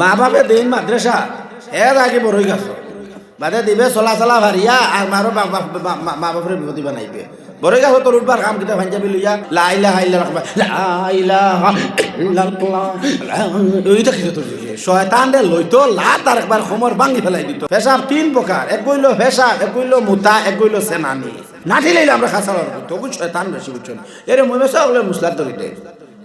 মা বাপে দিন মাদ্রাসা এর আগে বড়ই গেছ। বাদে দিবে চলা চলা ভারিয়া আর মারো মা বাপরে বিপতি বানাইবে বড়ই গাছ তোর উঠবার কাম কিতা পাঞ্জাবি লইয়া লাইলা হাইলা রাখবা লাইলা ওইটা কি তোর শয়তান রে লইতো লাত আর একবার খমর ভাঙি ফেলাই দিত। পেশাব তিন প্রকার এক কইলো পেশাব এক কইলো মুতা, এক কইলো সেনানি নাঠি লাইলে আমরা খাসার তবু শয়তান বেশি বুঝছেন এরে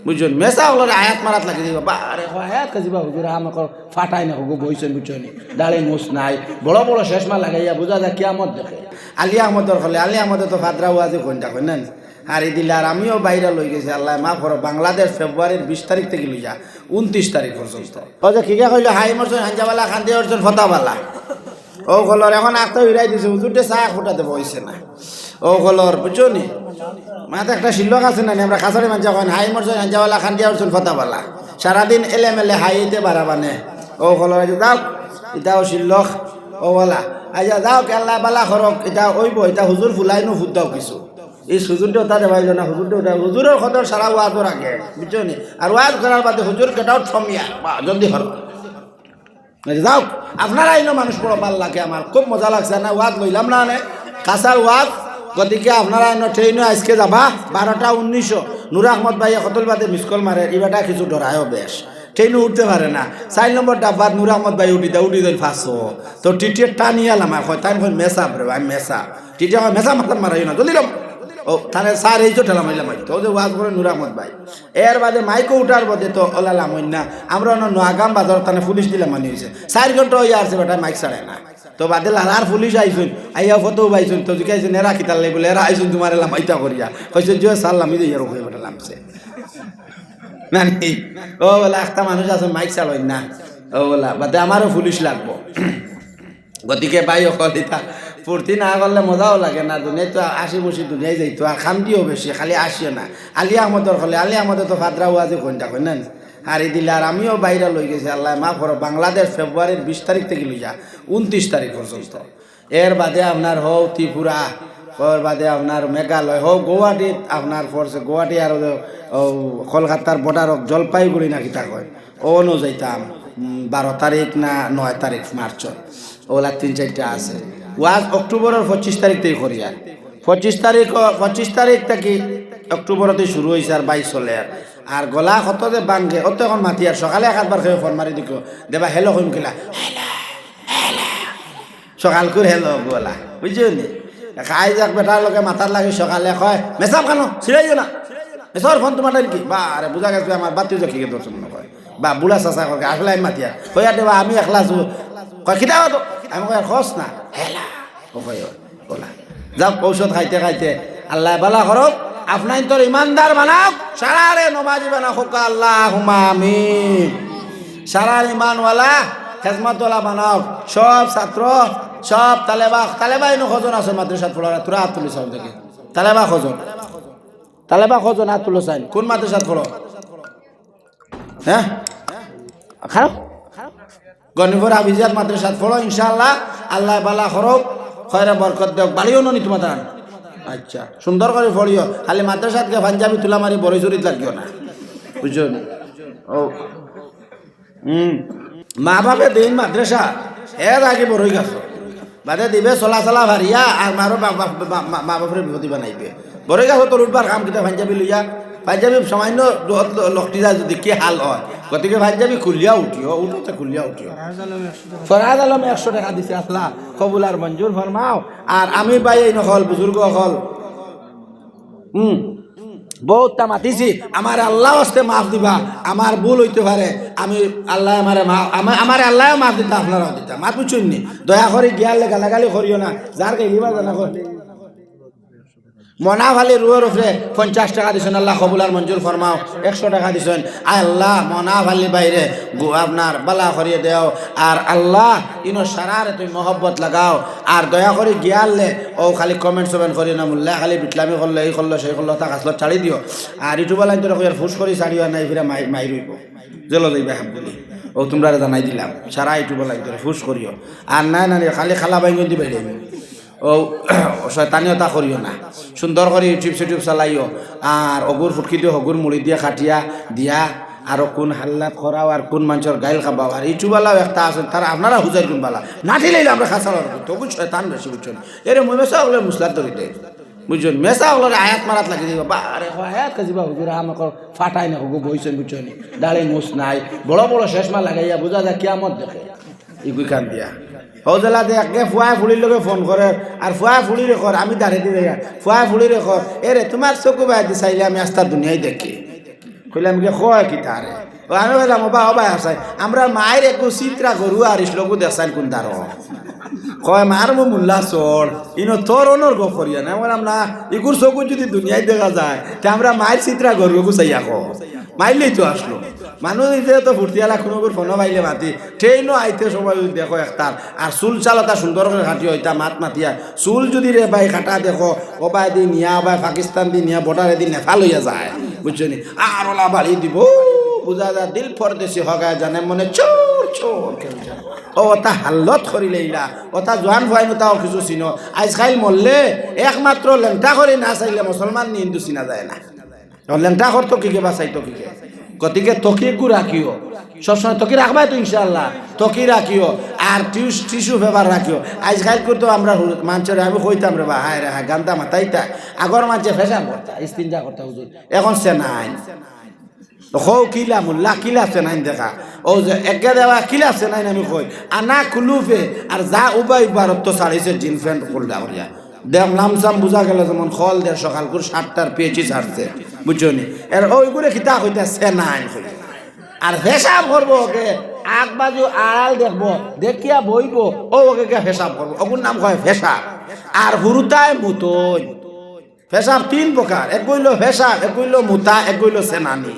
বুঝছেন মেসা হলো আয়াত মারাত লাগি দিব। বারে আয়াত কাজিবা হুজুর আমাকে ফাটাই না, হুগু বইছেন বুঝছেন? দাঁড়ে মুস নাই। বড় বড় শেষমা লাগাইয়া বুঝা যায়, কিয়ামত দেখে। আলী আহমদর হলে, আলী আহমদে তো ফাদরা ওয়াজে কইনটা কই না হারি দিলে আর আমিও বাইরে লই গেছি, আল্লাহ মা করো, বাংলাদেশ ফেব্রুয়ারির বিশ তারিখ থেকে লই যা উনত্রিশ তারিখ পর্যন্ত। ও যে কিকে কইলো, হাই মরছেন হাঞ্জাবালা খান্দি অর্জন ফতাবালা ও কলর, এখন আখতে উড়াই দিছে, হুজুরটে চা ফুটাতে বইছে না। ও কলর বুঝছ নি মাথা একটা শিল্লক আছে না আমরা খাসারি মাঞ্জা কন হাই মরছেন হাঞ্জাবালা খান্দি অর্জন ফতাবালা। সারাদিন এলে মেলে হাইতে বাড়াবানে ও কলর যাও ইটাও শিল্লক ও বলা আচ্ছা যাও, কেল্লা বালা খরক, এটা ওইব, এটা হুজুর ফুলাই নো ফুটাও কিছু। এই হুজুরটা ওটা দেবাইল না, হুজুরটা ওটা হুজুরের খদর সারা ওয়াজও রাখে বুঝছ নি? আর ওয়াজ করার বাদে হুজুর কেটাও থমিয়া বা, জলদি হর যাও আপনারা আইনো মানুষ বড় ভালো লাগে আমার খুব মজা লাগছে না, ওয়াজ লইলাম নে কাঁচার ওয়াজ গতিকে আপনারা আইনো ট্রেনে আজকে যাবা বারোটা উনিশশো নুর আহমদ ভাই কতল বাদে মিসকল মারে এবারটা কিছু ডরায়ও বেশ ট্রেনে উঠতে পারে না। চার নম্বর ডাব্বাত নুর আহমদ ভাই উঠি দেয় উঠি দেয় ফাঁসো তো টিটিয়ে টানিয়ে আলাম হয় তাই কয় মেসা রে ভাই মেসা টিটিয়ে হয় মেসা মাথার মারাই না, জলদি লম ও তাহলে স্যার এই তো ঠেলাম হইলাম তো যে ওয়াজ করে নুর আহমদ ভাই। এর বাদে মাইকো উঠার বাদে তো ওলালাম না আমরা অন্য নোয়াগাম বাজার তানে পুলিশ দিলাম মানে হয়েছে চার ঘণ্টা হয়ে আসছে বেটা, মাইক ছাড়ে না। তো বাদে আর পুলিশ আইসুন, আইয়া ফটো পাইছুন তো জিকাইছেন এরা কিতার লাই বলে এরা আইসুন তোমার এলাম আইতা করিয়া কইছে যে সাল্লাম হয়ে বেটা লামছে। ও বলে একটা মানুষ আছে, মাইক চালই না। ও বলা, বাদে আমারও পুলিশ লাগবো। গতিকে বাই অকল এটা ফুর্তি না করলে মজাও লাগে না দুনিয়ায় তো আশি বসি দুনিয়ায় যাইতো আর খান্দিও বেশি খালি আসিও না। আলি আহমদর হলে আলি আহমদে তো ফাদরা ওয়াজে কইনটা কই না? হারি দিলে আর আমিও বাইরে লই গেছি, আল্লাহ মা করো, বাংলাদেশ ফেব্রুয়ারির বিশ তারিখ থেকে লই যা উনত্রিশ তারিখ পর্যন্ত। এর বাদে আপনার হও ত্রিপুরা ওর বাদে আপনার মেঘালয় হোক গুয়াহাটিত আপনার পড়ছে গুয়াহাটি আর কলকাতার বর্ডার জলপাইগুড়ি না কিতা কয়? ওনো যাইতাম বারো তারিখ না নয় তারিখ, মার্চত। ওলা তিন চারটা আছে। ওয়াজ অক্টোবরের পঁচিশ তারিখ থেকে করি আর পঁচিশ তারিখ পঁচিশ তারিখ থেকে অক্টোবরতে শুরু হয়েছে আর বাইশ চলে আর। আর গলা কত যে বাঙ্গে অত এখন মাতি আর সকালে একবার খেয়ে ফোন মারি দিক, দেবা হেলো কইম কিলা সকাল করে হেলো গলা বুঝছ নি? খাই যাক বেটার লগে মাথার লাগে সকালে কয় মেসাম খানো ছিড়াইও না। মেসার ফোন তোমার কি? বা আরে বুঝা গেছে আমার বাতিও দেখি দর্শন নকয়। বা বুড়া চাচা কয় আসলে আমি মাতিয়া কইয়া দেবা আমি একলা আছো। কয় তো আমি কয় খস না। হেলা ও কয় বলা যাও ঔষধ খাইতে খাইতে, আল্লাহ বালা করক আপনার তোর ইমানদার বানাও সারারে নমাজি বানা হোক আল্লাহ হুমামি সারার ইমানওয়ালা, খেজমতওয়ালা বানাও সব ছাত্র, সব তালেবা তালেবা এনে খজন আছে মাদ্রাসাত পড়ারা তোরা হাত তুলিস দেখে। তালেবা খজন তালেবা খজন হাত তুলো চাইন কোন মাদ্রাসাত পড়ো হ্যাঁ? খারাপ? গণিপুর আবিজাত মাদ্রাসাত পড়ো ইনশাআল্লাহ, আল্লাহ বালা খরব খয়রা বরকত দেওক বাড়িও নি তোমার আচ্ছা সুন্দর করে পড়িও। খালি মাদ্রাসাত গে পাঞ্জাবি তুলা মারি বড় চুরিত লাগিও না। বুঝছ ও হুম মা বাপে দিন মাদ্রাসা, এর আগে বড়ই গেছ। বাদে দিবে চলা চলা ভারিয়া আর মারো মা বাপরে বিপতি বানাইবে। বড়ই গাছ তোর উঠবার কাম কিতা পাঞ্জাবি লইয়া পাঞ্জাবি সামান্য যায় যদি, কি হাল হয়। গতিকে পাঞ্জাবি খুলিয়া উঠিও উঠোতে খুলিয়া উঠিও। ফরাজ আলম একশো টাকা দিছে আসলা কবুল আর মঞ্জুর ফরমাও। আর আমি বাই এই নকল বুজুর্গ হল, হুম, বহুতটা মাতিছি। আমার আল্লাহ আসতে মাফ দিবা, আমার ভুল হইতে পারে। আমি আল্লাহ আমারে আমার আল্লাহ মাফ দিতা, আপনারাও দিতা। মাত বুঝছেন নি? দয়া করে গিয়ালে গালাগালি করিও না। যার কে লিবা জানা মনা ভালি রুয়ের উপরে পঞ্চাশ টাকা দিছেন আল্লাহ কবুলার মঞ্জুর ফরমাও একশো টাকা দিছেন আল্লাহ মনা ভালি বাইরে আপনার বালা করিয়ে দেও। আর আল্লাহ, ইনো সারারে তুমি মহব্বত লাগাও। আর দয়া করে গিয়ালে ও খালি কমেন্ট সমেন্ট করি না মুল্লা খালি বিটলামি করলে এই করল সেই করল তাক আসলো ছাড়ি দিও আর ইউটিউব লাইন তোরা কইয়ার ফুস করি ছাড়িও নাই ফিরে মাই মাই রইব জেলো যাইবে বলি ও তোমরা জানাই দিলাম। সারা ইউটিউব লাইন তোরা ফুস করিও আর নাই না খালি খালা বাইঙ্গন দিবে ও শয়তানিয়তা করিও না। সুন্দর করে ইউটিউব সিউটিউব চালাইও। আর অগুর ফুটকি দিয়ে হগুর মুড়ি দিয়ে, খাটিয়া দিয়া আরও কোন হাল্লাত করাও আর কোন মানুষের গাইল খাবাও। আর ইটুবালাও একটা আছে তারা আপনারা হুজার কোন বালা। নাঠি লাইলে আমরা খাসালার তবু শয়তান বেশি বুঝছেন। এরে মই মেসা হলে মুসলার ধরি দেয় বুঝছেন? মেসা হলে আয়াত মারাত লাগি দিব বা, আরে আয়াত কাজি বা হুজুর আমাকে ফাটাই না হুগু বইছেন বুঝছেন? ডালে মুস নাই। বড় বড় শেষমা লাগাইয়া বুঝা যায়, কিয়ামত দেখে। ইগুই কান দিয়া। হজলা দে একে ফুয়া ফুলির লগে ফোন করে আর ফুয়া ফুলি রেখর আমি দাঁড়িয়ে দিয়ে। দেখা ফুয়া ফুলি রেখর এরে তোমার চকু বাই দি চাইলে আমি আস্তা দুনিয়ায় দেখি। কইলাম কি কয় কি তারে আমি বললাম বা হবাই আসাই আমরা মায়ের একটু চিত্রা গরু আর ইসলকু দেখাইন কোন তার কয় মার মো মুল্লা চর ইনো তোর অনর গো করিয়া না বললাম না ইগুর চকু যদি দুনিয়ায় দেখা যায়, তা আমরা মায়ের চিত্রা গরু চাইয়া কো মাইলেই তো আসলো। মানুষ দিতে তো ফুর্তিয়ালা কোনো ফোন পাইলে মাতি। ট্রেনও আইতে যদি দেখো একটার আর চুল চালতা সুন্দর করে কাটি হইতা মাত মাতিয়া। চুল যদি রে বাই কাটা দেখো ও বাই দি নিয়া বাই পাকিস্তান দি নিয়া বর্ডারে দি নেফাল হইয়া যায়। বুঝছ নি? আর ওলা বাড়ি দিব। বুঝা যায় দিল পরদেশি হগায় জানে মনে চোর চোর ও ওটা হাল্লত করিলে ইলা। ওটা জোয়ান ভয় তাও কিছু চিনো। আজকাল মরলে একমাত্র লেংটা করে না চাইলে মুসলমান হিন্দু চিনা যায় না। লেংটা কর তো কি কে বাঁচাই তো কি কে গতিকে তকিকু রাখিও সবসময় তকি রাখবাই তো ইনশাল্লাহ তকি রাখিও আর টিউস টিস্যু পেপার রাখিও আজকাল করতো আমরা মানুষের আমি কইতাম রে বা হায় রে হায় গান্দা মাথাইতা আগর মানুষে ফেসা করতা ইস্তিনজা করতা হুজুর এখন সে নাই হৌ কিলা মুল্লা, কিলা আছে নাই দেখা। ও যে একে দেওয়া কিলা আছে নাই আমি কই আনা খুলুফে আর যা উবাই ভারত তো ছাড়িছে জিন ফ্যান্ট খুললা করিয়া দেখ লামসাম বুঝা গেল যেমন খল দে সকাল করে সাতটার পেয়েছি ছাড়ছে বুঝছ নি এর ওইগুলো খিতা হইতে সে নাই কই। আর হিসাব করব ওকে। আগ বাজু আড়াল দেখব, দেখিয়া বইব, ও ওকে কে হিসাব করব? ওগুর নাম কয় ফেসাব আর হুরুতায় মুতই। ফেসাব তিন প্রকার। এক কইল ফেসাব এক কইল মুতা, এক কইল সেনানি।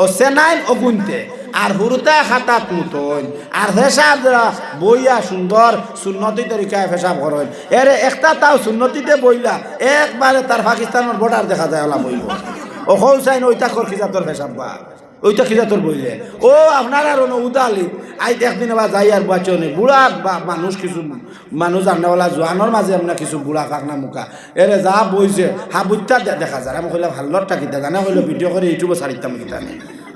ও সেনাইন অগুনতে। গুনতে আর হুরুতা খাতাত মুতন আর ফেসাব যারা বইয়া সুন্দর সুন্নতি তরিকায় ফেসাব করেন, এর একটা তাও সুন্নতিতে বইলা, একবারে তার পাকিস্তানের বর্ডার দেখা যায়, ওলা বইব। ও হৌসাইন ওইটা কর খিজাতর ফেসাব বা ওইটা খিজাতর বইলে। ও, আপনার আর উদালি। আই একদিন আবার যাই আর বাঁচনে বুড়া বা, মানুষ কিছু মানুষ জানাওয়ালা জোয়ানোর মাঝে আপনার কিছু বুড়া কাকনা মুখা। এরে যা বইছে হাবুত্যা দেখা যায়। আমি কইলাম হাল্লর টাকিতা জানা কইলো ভিডিও করে ইউটিউবে ছাড়িতাম কিতা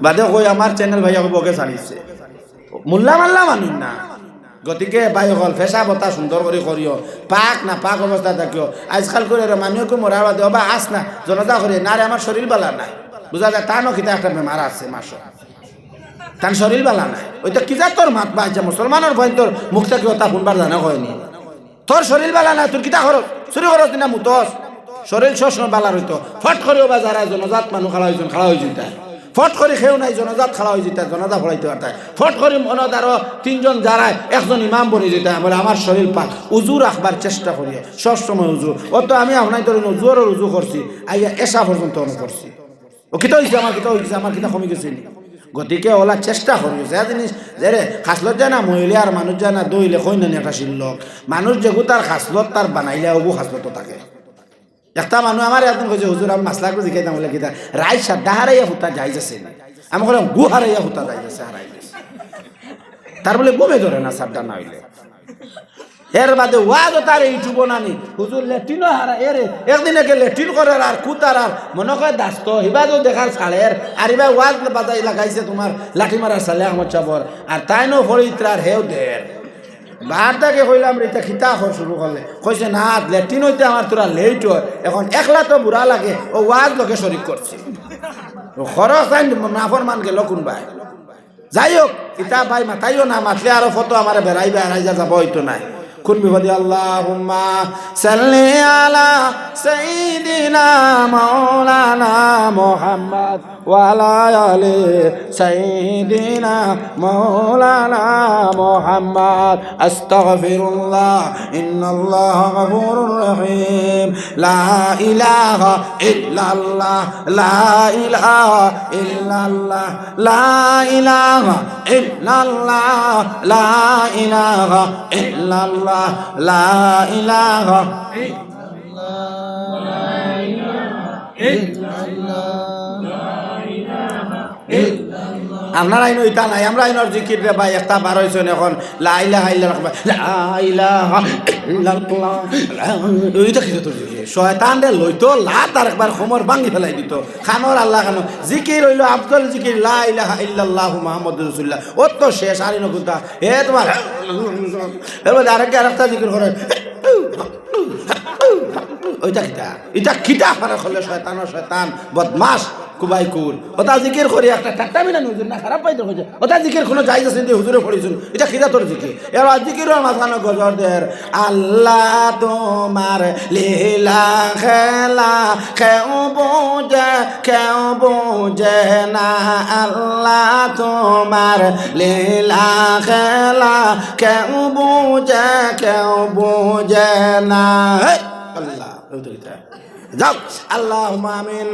বাদে কই আমার চ্যানেল ভাইয়া বকে ছাড়িছে মোল্লা মাল্লা মানুষ না। গতিকে বাই হল ফেসা বতা সুন্দর করে করিও পাক না পাক অবস্থা থাকিও আজকাল করে মানুষকে মরার বাদে, অবা আস না জনতা করে না রে আমার শরীর বালা নাই। বুঝা যায় তা নকিতা একটা বেমার আছে মাস তার শরীর বালা নাই। ওইটা কিজা তোর মাত বাজছে মুসলমানের ভয় তোর মুখ থেকে ওটা শুনবার জানা হয়নি তোর শরীর বালা নাই তোর কিতা খরচ চুরি খরচ না মুতস শরীর শোষণ বালা হইতো। ফট করেও বা যারা জনজাত মানুষ খালা হয়েছেন খালা হয়ে যেতে ফট করে খেয়েও নাই, জনজাত খালা হয়ে যেতে জনজা ফলাইতে পারতায় ফট করে মনত আরও তিনজন যারায় একজন ইমাম বনে যেতে বলে আমার শরীর পাক, উজু রাখবার চেষ্টা করি সবসময় উজু। ও তো আমি আপনার ধরেন উজুরও উজু করছি আইয়া এসা পর্যন্ত অনু করছি ও কিতা হয়েছে আমার কিতা হয়েছে আমার কিতা কমে গেছে গতিকে ওলা চেষ্টা করি যে জিনিস যে রে খাসলত যায় না মহিলা আর মানুষ যায় না দইলে কই না একটা শিল্লক। মানুষ যেগু তার খাসলত তার বানাইলে ওগু খাসলত থাকে। একটা মানুষ আমার একদম কইছে হুজুর আমি মাসলা করে জিখাইতাম বলে কিতা। রাই সাদ্দা হারাইয়া হুতা যাই যাচ্ছে আমি কলাম গু হারাইয়া হুতা যাই যাচ্ছে হারাই তার বলে বমে ধরে না সাদ্দা না হইলে? এর বাদে ওয়াজও তার ইউটিউব নানি হুজুর লেট্রিনও হারা এর একদিন একে লেট্রিন করার আর কুতার আর মনে করে দাস্ত হিবাদও দেখার ছাড়ের আর এবার ওয়াজ বাজাই লাগাইছে তোমার লাঠি মারার সালে আহমদ চাবর আর তাই নো ফরিত্রার হেও দের বারটাকে কইলাম, রে খিতা খর শুরু করলে। কইছে, না লেট্রিন হইতে আমার তোরা লেট হয়। এখন একলা তো বুড়া লাগে, ও ওয়াজ লোকে শরিক করছে খরচ তাই নাফর মান গেল কোনবাই। যাই হোক ইতা ভাই মাথাইও না, মাতলে আরও ফটো আমার বেড়াইবে আড়াই যা যাব হইতো নাই। কোন বিপদে? আল্লাহুম্মা সাল্লি আলা সাইয়্যিদিনা وعلى آل سيدنا مولانا محمد. أستغفر الله إن الله غفور رحيم. لا إله إلا الله لا إله إلا الله لا إله إلا الله لا إله إلا الله لا إله إلا الله. لا إله إلا الله. আপনার আইন ওইটা নাই আমরা আইনের জিকির রে ভাই একটা বার হয়েছেন এখন ইল্লাল্লাহ লাইলাহা ইল্লাল্লাহ ওইটা কি তোর জিকির শয়তান রে লইতো লাত আর একবার খমর ভাঙি ফেলাই দিত খানোর আল্লাহ খানো জিকির হইল আব্দুল জিকির লাইলাহা ইল্লাল্লাহ মুহাম্মদ রাসূলুল্লাহ ও তো শেষ আর ইনো কুতা এ তোমার এবার আরেকটা আরেকটা জিকির করে ওইটা কিতা এটা কিতা পারা করলে শয়তান ও শয়তান বদমাস কুবাই কুর ওটা জিকির করি, একটা টাট্টা মিনা নুজুর না, খারাপ পাইতে হয়েছে ওটা জিকির কোনো যাইজ আছে যে হুজুরে পড়িছুন এটা কিতা তোর জিকির। এবার জিকিরের মাঝখানে গজর দের আল্লাহ তোমার লীলা খেলা, কেউ বোঝে কেউ বোঝে না। আল্লাহ তোমার লীলা খেলা, কেউ বোঝে কেউ বোঝে না। ওই তো যাও। আল্লাহ আমিন।